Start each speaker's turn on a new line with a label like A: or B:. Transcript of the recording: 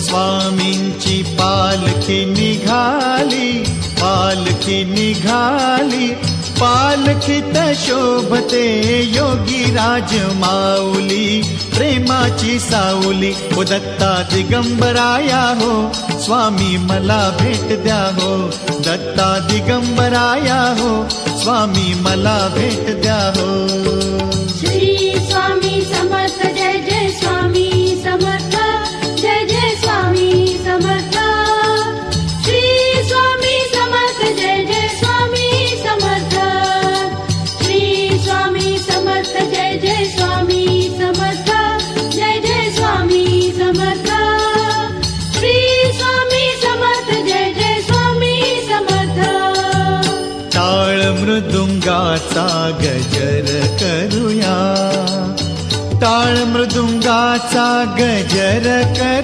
A: स्वामींची पालखी निघाली पालखी निघाली. पालखीत शोभते योगी राज माऊली प्रेमाची साऊली. ओ दत्ता दिगंबराया हो स्वामी मला भेट द्या हो. दत्ता दिगंबराया हो स्वामी मला भेट द्या हो. टाळ मृदुंगाचा गजर करूया. टाळ मृदुंगाचा गजर करू